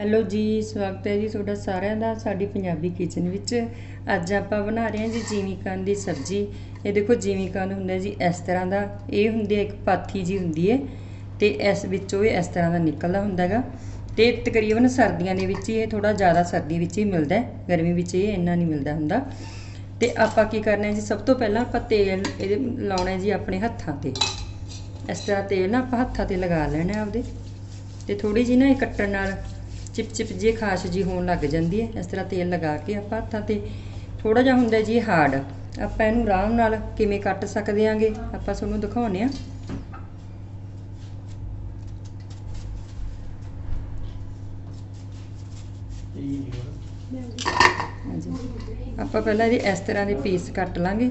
Hello ਜੀ, ਸਵਾਗਤ ਹੈ ਜੀ ਤੁਹਾਡਾ ਸਾਰਿਆਂ ਦਾ ਸਾਡੀ ਪੰਜਾਬੀ ਕਿਚਨ ਵਿੱਚ। ਅੱਜ ਆਪਾਂ ਬਣਾ ਰਹੇ ਹਾਂ ਜੀ ਜੀਵੀਕੰਦ ਦੀ ਸਬਜ਼ੀ। ਇਹ ਦੇਖੋ ਜੀਵੀਕੰਦ ਹੁੰਦਾ ਜੀ, ਇਸ ਤਰ੍ਹਾਂ ਦਾ। ਇਹ ਹੁੰਦੀ ਹੈ ਇੱਕ ਪਾਥੀ ਜੀ ਹੁੰਦੀ ਹੈ ਤੇ ਇਸ ਵਿੱਚੋਂ ਇਹ ਇਸ ਤਰ੍ਹਾਂ ਦਾ ਨਿਕਲਦਾ ਹੁੰਦਾ ਹੈਗਾ। ਤੇ ਤਕਰੀਬਨ ਸਰਦੀਆਂ ਦੇ ਵਿੱਚ ਹੀ ਇਹ ਥੋੜਾ ਜ਼ਿਆਦਾ ਸਰਦੀ ਵਿੱਚ ਹੀ ਮਿਲਦਾ ਗਰਮੀ ਵਿੱਚ ਇਹ ਇੰਨਾ ਨਹੀਂ ਮਿਲਦਾ ਹੁੰਦਾ। ਤੇ ਆਪਾਂ ਕੀ ਕਰਨਾ ਹੈ ਜੀ, ਸਭ ਤੋਂ ਪਹਿਲਾਂ ਆਪਾਂ ਤੇਲ ਇਹਦੇ ਲਾਉਣਾ ਹੈ ਜੀ ਆਪਣੇ ਹੱਥਾਂ ਤੇ। ਇਸ ਤਰ੍ਹਾਂ ਤੇਲ ਨਾ ਆਪਾਂ ਹੱਥਾਂ ਤੇ ਲਗਾ ਲੈਣਾ ਹੈ ਆਪਦੇ। ਤੇ ਥੋੜੀ ਜਿਹੀ ਨਾ ਇਹ ਕੱਟਣ ਨਾਲ ਚਿਪ ਚਿਪ ਜੀ ਖਾਸ਼ ਜੀ ਹੋਣ ਲੱਗ ਜਾਂਦੀ ਹੈ। ਇਸ ਤਰ੍ਹਾਂ ਤੇਲ ਲਗਾ ਕੇ ਆਪਾਂ ਹੱਥਾਂ ਤੇ ਥੋੜਾ ਜਿਹਾ ਹੁੰਦਾ ਜੀ ਹਾਰਡ। ਆਪਾਂ ਇਹਨੂੰ ਆਰਾਮ ਨਾਲ ਕਿਵੇਂ ਕੱਟ ਸਕਦੇ ਆਂਗੇ, ਆਪਾਂ ਤੁਹਾਨੂੰ ਦਿਖਾਉਨੇ ਆ ਹਾਂਜੀ। ਆਪਾਂ ਪਹਿਲਾਂ ਇਹਦੇ ਇਸ ਤਰ੍ਹਾਂ ਦੇ ਪੀਸ ਕੱਟ ਲਾਂਗੇ।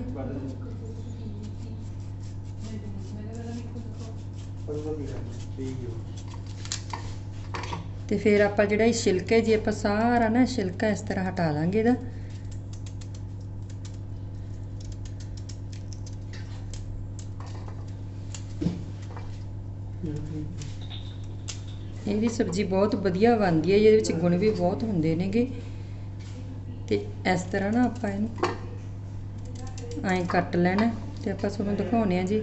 ਤੇ ਫਿਰ ਆਪਾਂ ਜਿਹੜਾ ਇਹ ਛਿਲਕਾ ਜੀ ਆਪਾਂ ਸਾਰਾ ਨਾ ਛਿਲਕਾ ਇਸ ਤਰ੍ਹਾਂ ਹਟਾ ਦਾਂਗੇ ਇਹਦਾ। ਇਹਦੀ ਸਬਜ਼ੀ ਬਹੁਤ ਵਧੀਆ ਬਣਦੀ ਹੈ, ਇਹਦੇ ਵਿੱਚ ਗੁਣ ਵੀ ਬਹੁਤ ਹੁੰਦੇ ਨੇਗੇ। ਤੇ ਇਸ ਤਰ੍ਹਾਂ ਨਾ ਆਪਾਂ ਇਹਨੂੰ ਐਂ ਕੱਟ ਲੈਣਾ ਤੇ ਆਪਾਂ ਤੁਹਾਨੂੰ ਦਿਖਾਉਨੇ ਆ ਜੀ।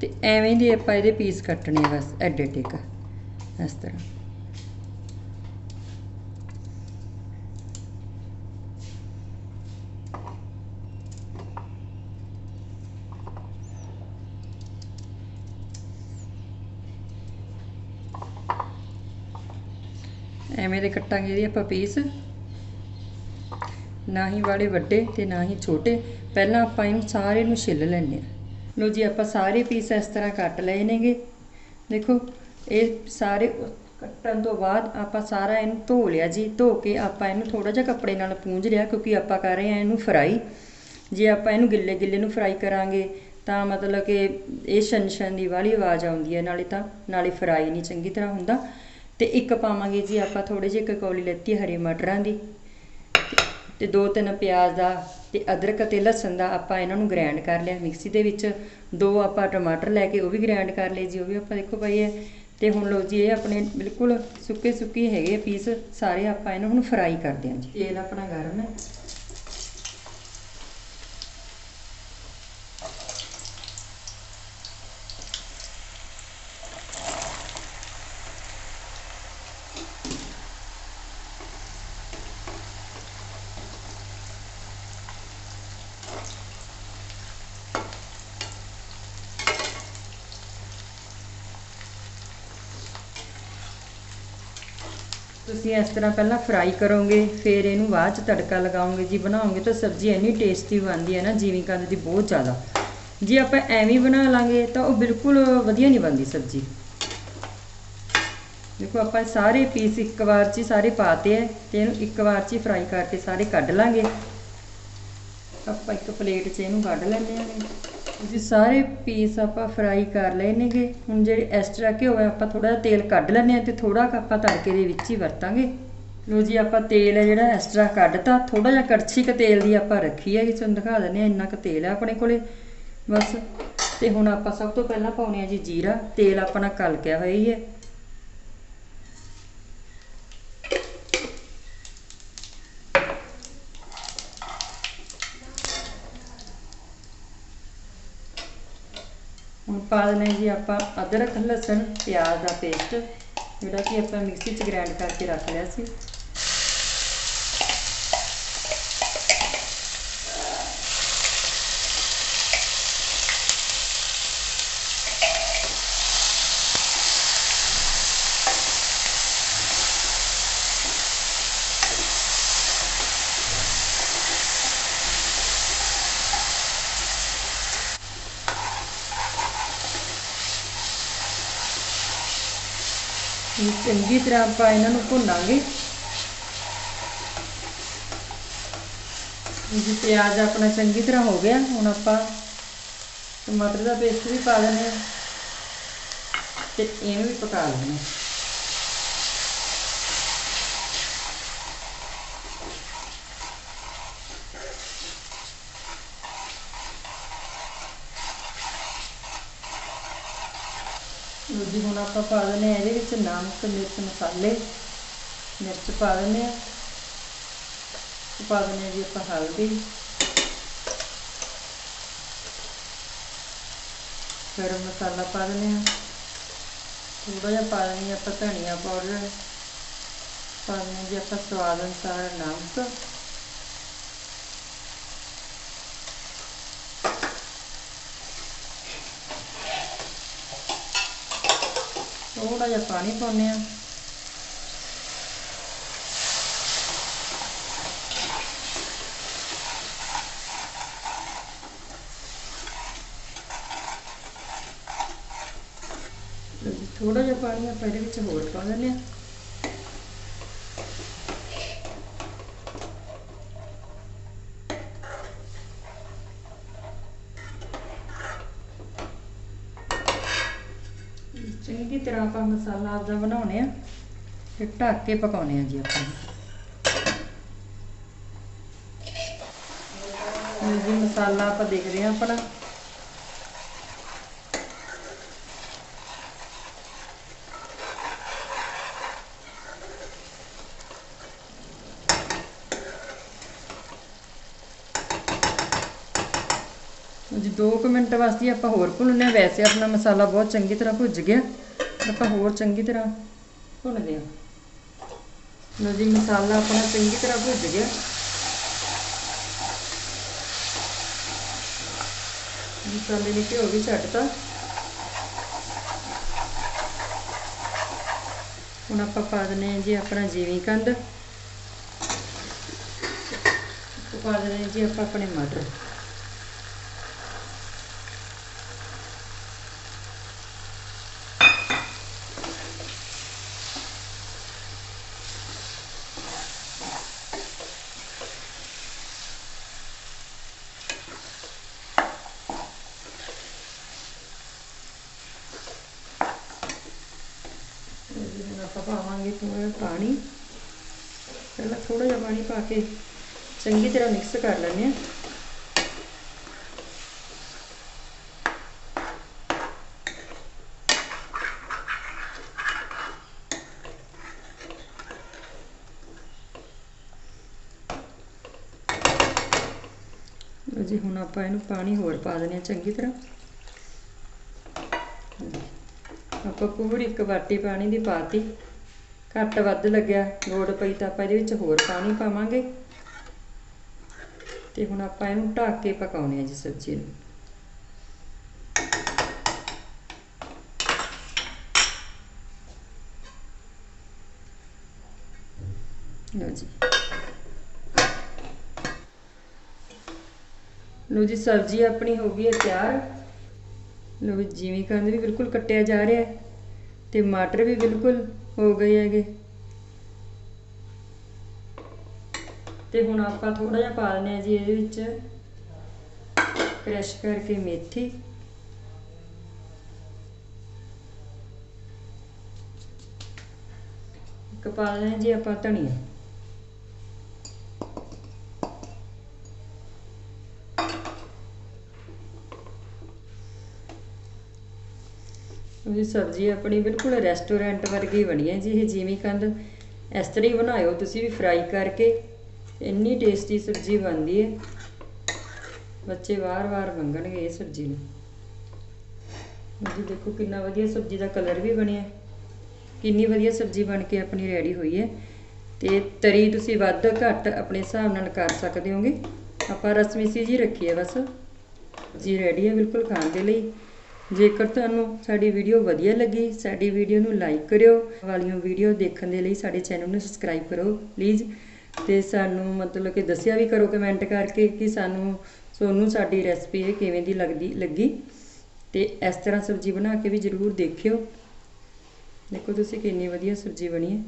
ਤੇ ਐਵੇਂ ਦੇ ਆਪਾਂ ਇਹਦੇ ਪੀਸ ਕੱਟਣੇ ਬਸ, ਐਡੇ ਟੇਕ, ਇਸ ਤਰ੍ਹਾਂ। ਐਵੇਂ ਦੇ ਕੱਟਾਂਗੇ ਇਹਦੇ ਆਪਾਂ ਪੀਸ ਨਾ ਹੀ ਵਾਲੇ ਵੱਡੇ ਤੇ ਨਾ ਹੀ ਛੋਟੇ। ਪਹਿਲਾਂ ਆਪਾਂ ਇਹਨੂੰ ਸਾਰੇ ਨੂੰ ਛਿੱਲ ਲੈਣੇ ਆ ਲੋ ਜੀ, ਆਪਾਂ ਸਾਰੇ ਪੀਸ ਇਸ ਤਰ੍ਹਾਂ ਕੱਟ ਲਏ ਨੇਗੇ। ਦੇਖੋ, ਇਹ ਸਾਰੇ ਕੱਟਣ ਤੋਂ ਬਾਅਦ ਆਪਾਂ ਸਾਰਾ ਇਹਨੂੰ ਧੋ ਲਿਆ ਜੀ। ਧੋ ਕੇ ਆਪਾਂ ਇਹਨੂੰ ਥੋੜਾ ਜਿਹਾ ਕੱਪੜੇ ਨਾਲ ਪੂੰਝ ਲਿਆ, ਕਿਉਂਕਿ ਆਪਾਂ ਕਰ ਰਹੇ ਆ ਇਹਨੂੰ ਫਰਾਈ ਜੇ ਆਪਾਂ ਇਹਨੂੰ ਗਿੱਲੇ ਗਿੱਲੇ ਨੂੰ ਫਰਾਈ ਕਰਾਂਗੇ, ਤਾਂ ਮਤਲਬ ਕਿ ਇਹ ਛਨ ਦੀ ਵਾਲੀ ਆਵਾਜ਼ ਆਉਂਦੀ ਹੈ, ਨਾਲੇ ਤਾਂ, ਨਾਲੇ ਫਰਾਈ ਨਹੀਂ ਚੰਗੀ ਤਰ੍ਹਾਂ ਹੁੰਦਾ। ਤੇ ਇੱਕ ਪਾਵਾਂਗੇ ਜੀ ਆਪਾਂ ਥੋੜੇ ਜਿਹੇ ਇੱਕ ਕੌਲੀ ਲੈਤੀ ਹਰੇ ਮਟਰਾਂ ਦੀ। ਤੇ ਦੋ ਤਿੰਨ ਪਿਆਜ਼ ਦਾ ਤੇ ਅਦਰਕ ਤੇ ਲਸਣ ਦਾ ਆਪਾਂ ਇਹਨਾਂ ਨੂੰ ਗ੍ਰਾਈਂਡ ਕਰ ਲਿਆ। ਮਿਕਸੀ ਦੇ ਵਿੱਚ ਦੋ ਆਪਾਂ ਟਮਾਟਰ ਲੈ ਕੇ ਉਹ ਵੀ ਗ੍ਰਾਈਂਡ ਕਰ ਲਏ ਜੀ, ਉਹ ਵੀ ਆਪਾਂ ਦੇਖੋ ਪਈ ਹੈ। ਤੇ ਹੁਣ ਲੋ ਜੀ, ਇਹ ਆਪਣੇ ਬਿਲਕੁਲ ਸੁੱਕੇ ਸੁੱਕੇ ਹੈਗੇ ਪੀਸ, ਸਾਰੇ ਆਪਾਂ ਇਹਨਾਂ ਨੂੰ ਫਰਾਈ ਕਰਦੇ ਹਾਂ ਜੀ। ਤੇਲ ਆਪਣਾ ਗਰਮ ਹੈ। ਤੁਸੀਂ ਇਸ ਤਰ੍ਹਾਂ ਪਹਿਲਾਂ ਫਰਾਈ ਕਰੋਗੇ, ਫਿਰ ਇਹਨੂੰ ਬਾਅਦ ਚ ਤੜਕਾ ਲਗਾਓਗੇ। ਜੀ ਬਣਾਓਗੇ ਤਾਂ ਸਬਜ਼ੀ ਇੰਨੀ ਟੇਸਟੀ ਬਣਦੀ ਹੈ ਨਾ, ਜਿਵੇਂ ਕੰਦ ਦੀ ਬਹੁਤ ਜ਼ਿਆਦਾ। ਜੇ ਆਪਾਂ ਐਵੇਂ ਬਣਾ ਲਾਂਗੇ ਤਾਂ ਉਹ ਬਿਲਕੁਲ ਵਧੀਆ ਨਹੀਂ ਬਣਦੀ ਸਬਜ਼ੀ। ਦੇਖੋ, ਆਪਾਂ ਸਾਰੇ ਪੀਸ ਇੱਕ ਵਾਰ 'ਚ ਹੀ ਸਾਰੇ ਪਾਤੇ ਐ ਤੇ ਇਹਨੂੰ ਇੱਕ ਵਾਰ 'ਚ ਹੀ ਫਰਾਈ ਕਰਕੇ ਸਾਰੇ ਕੱਢ ਲਾਂਗੇ। ਆਪਾਂ ਇੱਕ ਪਲੇਟ 'ਚ ਇਹਨੂੰ ਕੱਢ ਲੈਂਦੇ ਆਂ ਜੀ ਸਾਰੇ ਪੀਸ ਆਪਾਂ ਫਰਾਈ ਕਰ ਲਏ ਨੇਗੇ। ਹੁਣ ਜਿਹੜੇ ਐਕਸਟਰਾ ਘਿਓ ਹੈ, ਆਪਾਂ ਥੋੜਾ ਜਿਹਾ ਤੇਲ ਕੱਢ ਲੈਂਦੇ ਆ ਤੇ ਥੋੜਾ ਕੁ ਆਪਾਂ ਤੜਕੇ ਦੇ ਵਿੱਚ ਹੀ ਵਰਤਾਂਗੇ। ਲੋ ਜੀ, ਆਪਾਂ ਤੇਲ ਹੈ ਜਿਹੜਾ ਐਕਸਟਰਾ ਕੱਢਤਾ। ਥੋੜਾ ਜਿਹਾ ਕੜਛੀ ਕ ਤੇਲ ਦੀ ਆਪਾਂ ਰੱਖੀ ਹੈ ਕਿ ਤੁਹਾਨੂੰ ਦਿਖਾ ਦਿੰਦੇ ਆ ਇੰਨਾ ਕੁ ਤੇਲ ਹੈ ਆਪਣੇ ਕੋਲੇ। ਬਸ। ਤੇ ਹੁਣ ਆਪਾਂ ਸਭ ਤੋਂ ਪਹਿਲਾਂ ਪਾਉਣੇ ਆ ਜੀ ਜੀਰਾ। ਤੇਲ ਆਪਣਾ ਕਲਕਿਆ ਹੋਇਆ ਹੀ ਹੈ। ਹੁਣ ਪਾ ਦਿੰਦੇ ਜੀ ਆਪਾਂ ਅਦਰਕ, ਲਸਣ, ਪਿਆਜ਼ ਦਾ ਪੇਸਟ ਜਿਹੜਾ ਕਿ ਆਪਾਂ ਮਿਕਸੀ 'ਚ ਗ੍ਰਾਈਂਡ ਕਰਕੇ ਰੱਖ ਲਿਆ ਸੀ ਇਹ ਚੰਗੀ ਤਰ੍ਹਾਂ ਆਪਾਂ ਇਹਨਾਂ ਨੂੰ ਭੁੰਨਾਂਗੇ। ਜੀ ਪਿਆਜ਼ ਆਪਣਾ ਚੰਗੀ ਤਰ੍ਹਾਂ ਹੋ ਗਿਆ। ਹੁਣ ਆਪਾਂ ਟਮਾਟਰ ਦਾ ਪੇਸਟ ਵੀ ਪਾ ਲੈਂਦੇ ਹਾਂ ਤੇ ਇਹਨੂੰ ਵੀ ਪਕਾ ਲੈਂਦੇ ਦੂਜੀ ਹੁਣ ਆਪਾਂ ਪਾ ਦਿੰਦੇ ਹਾਂ ਇਹਦੇ ਵਿੱਚ ਨਮਕ, ਮਿਰਚ, ਮਸਾਲੇ। ਮਿਰਚ ਪਾ ਦਿੰਦੇ ਆ ਪਾ ਦਿੰਦੇ ਆ ਜੀ ਆਪਾਂ ਹਲਦੀ। ਗਰਮ ਮਸਾਲਾ ਪਾ ਦਿੰਦੇ ਆ ਥੋੜਾ ਜਿਹਾ ਪਾ ਦਿੰਦੇ ਆਪਾਂ ਧਨੀਆ ਪਾਊਡਰ। ਪਾ ਦਿੰਦੇ ਹਾਂ ਜੀ ਆਪਾਂ ਸਵਾਦ ਅਨੁਸਾਰ ਨਮਕ। ਥੋੜਾ ਜਿਹਾ ਪਾਣੀ ਪਾਉਂਦੇ ਆ ਥੋੜਾ ਜਿਹਾ ਪਾਣੀ ਆਪਾਂ ਇਹਦੇ ਵਿੱਚ ਹੋਰ ਪਾ ਦਿੰਦੇ ਆ ਚੰਗੀ ਤਰ੍ਹਾਂ ਆਪਾਂ ਮਸਾਲਾ ਆਪਦਾ ਬਣਾਉਣੇ ਆ ਤੇ ਢੱਕ ਕੇ ਪਕਾਉਣੇ ਆ ਜੀ ਆਪਾਂ। ਜੀ ਮਸਾਲਾ ਆਪਾਂ ਦੇਖਦੇ ਆ ਆਪਣਾ। ਜੀ 2 ਮਿੰਟ ਵਾਸਤੇ ਆਪਾਂ ਹੋਰ ਭੁੰਨਨੇ ਵੈਸੇ ਆਪਣਾ ਮਸਾਲਾ ਬਹੁਤ ਚੰਗੀ ਤਰ੍ਹਾਂ ਭੁੱਜ ਗਿਆ। ਆਪਾਂ ਹੋਰ ਚੰਗੀ ਤਰ੍ਹਾਂ ਭੁੰਨਦੇ ਹਾਂ ਲੋ ਜੀ ਮਸਾਲਾ ਆਪਣਾ ਚੰਗੀ ਤਰ੍ਹਾਂ ਭੁੱਜ ਗਿਆ। ਮਸਾਲੇ ਨੇ ਘਿਓ ਵੀ ਛੱਡਤਾ। ਹੁਣ ਆਪਾਂ ਪਾ ਦਿੰਦੇ ਹਾਂ ਜੀ ਆਪਣਾ ਜੀਵੀ ਕੰਦ। ਪਾ ਦਿੰਦੇ ਜੀ ਆਪਾਂ ਆਪਣੇ ਮਟਰ। ਹੁਣ ਆਪਾਂ ਪਾਵਾਂਗੇ ਥੋੜਾ ਪਾਣੀ। ਪਹਿਲਾਂ ਥੋੜਾ ਜਿਹਾ ਪਾਣੀ ਪਾ ਕੇ ਚੰਗੀ ਤਰ੍ਹਾਂ ਮਿਕਸ ਕਰ ਲੈਂਦੇ ਆ ਜੀ, ਹੁਣ ਆਪਾਂ ਇਹਨੂੰ ਪਾਣੀ ਹੋਰ ਪਾ ਦਿੰਦੇ ਆ ਚੰਗੀ ਤਰ੍ਹਾਂ। ਆਪਾਂ ਪੂਰੀ ਇੱਕ ਬਾਟੀ ਪਾਣੀ ਦੀ ਪਾਤੀ। ਘੱਟ ਵੱਧ ਲੱਗਿਆ, ਲੋੜ ਪਈ ਤਾਂ ਆਪਾਂ ਇਹਦੇ ਵਿੱਚ ਹੋਰ ਪਾਣੀ ਪਾਵਾਂਗੇ। ਤੇ ਹੁਣ ਆਪਾਂ ਇਹਨੂੰ ਢੱਕ ਕੇ ਪਕਾਉਣੇ ਆ ਜੀ ਸਬਜ਼ੀ ਨੂੰ। ਲਓ ਜੀ। ਲਓ ਜੀ, ਸਬਜ਼ੀ ਆਪਣੀ ਹੋ ਗਈ ਹੈ ਤਿਆਰ। ਲੋ ਜਿਵੇਂ ਕੰਦ ਵੀ ਬਿਲਕੁਲ ਕੱਟਿਆ ਜਾ ਰਿਹਾ ਹੈ। ਤੇ ਮਟਰ ਵੀ ਬਿਲਕੁਲ ਹੋ ਗਏ ਹੈਗੇ। ਤੇ ਹੁਣ ਆਪਾਂ ਥੋੜਾ ਜਿਹਾ ਪਾ ਦਿੰਦੇ ਆ ਜੀ ਇਹਦੇ ਵਿੱਚ ਕ੍ਰਸ਼ ਕਰਕੇ ਮੇਥੀ। ਇੱਕ ਪਾ ਦਿੰਦੇ ਹਾਂ ਜੀ ਆਪਾਂ ਧਨੀਆ। ਜੀ ਸਬਜ਼ੀ ਆਪਣੀ ਬਿਲਕੁਲ ਰੈਸਟੋਰੈਂਟ ਵਰਗੀ ਬਣੀ ਹੈ ਜੀ, ਇਹ ਜਿਵੇਂ ਕੰਦ। ਇਸ ਤਰ੍ਹਾਂ ਹੀ ਬਣਾਇਓ ਤੁਸੀਂ ਵੀ ਫਰਾਈ ਕਰਕੇ, ਇੰਨੀ ਟੇਸਟੀ ਸਬਜ਼ੀ ਬਣਦੀ ਹੈ। ਬੱਚੇ ਵਾਰ-ਵਾਰ ਮੰਗਣਗੇ ਇਹ ਸਬਜ਼ੀ ਨੂੰ। ਜੀ ਦੇਖੋ ਕਿੰਨਾ ਵਧੀਆ ਸਬਜ਼ੀ ਦਾ ਕਲਰ ਵੀ ਬਣਿਆ। ਕਿੰਨੀ ਵਧੀਆ ਸਬਜ਼ੀ ਬਣ ਕੇ ਆਪਣੀ ਰੈਡੀ ਹੋਈ ਹੈ। ਤੇ ਤਰੀ ਤੁਸੀਂ ਵੱਧ ਘੱਟ ਆਪਣੇ ਹਿਸਾਬ ਨਾਲ ਕਰ ਸਕਦੇ ਹੋਗੇ। ਆਪਾਂ ਰਸਮੀ ਸੀ ਜੀ ਰੱਖੀ ਹੈ ਬਸ। ਜੀ ਰੈਡੀ ਹੈ ਬਿਲਕੁਲ ਖਾਣ ਦੇ ਲਈ। ਜੇਕਰ ਤੁਹਾਨੂੰ ਸਾਡੀ ਵੀਡੀਓ ਵਧੀਆ ਲੱਗੀ, ਸਾਡੀ ਵੀਡੀਓ ਨੂੰ ਲਾਈਕ ਕਰਿਓ, ਵਾਲੀਆਂ ਵੀਡੀਓ ਦੇਖਣ ਦੇ ਲਈ ਸਾਡੇ ਚੈਨਲ ਨੂੰ ਸਬਸਕ੍ਰਾਈਬ ਕਰੋ ਪਲੀਜ਼ ਤੇ ਸਾਨੂੰ ਮਤਲਬ ਕਿ ਦੱਸਿਆ ਵੀ ਕਰੋ ਕਮੈਂਟ ਕਰਕੇ ਕਿ ਸਾਨੂੰ, ਤੁਹਾਨੂੰ ਸਾਡੀ ਰੈਸਪੀ ਇਹ ਕਿਵੇਂ ਦੀ ਲੱਗਦੀ, ਲੱਗੀ। ਤੇ ਇਸ ਤਰ੍ਹਾਂ ਸਬਜ਼ੀ ਬਣਾ ਕੇ ਵੀ ਜ਼ਰੂਰ ਦੇਖਿਓ। ਦੇਖੋ ਤੁਸੀਂ ਕਿੰਨੀ ਵਧੀਆ ਸਬਜ਼ੀ ਬਣੀ ਹੈ।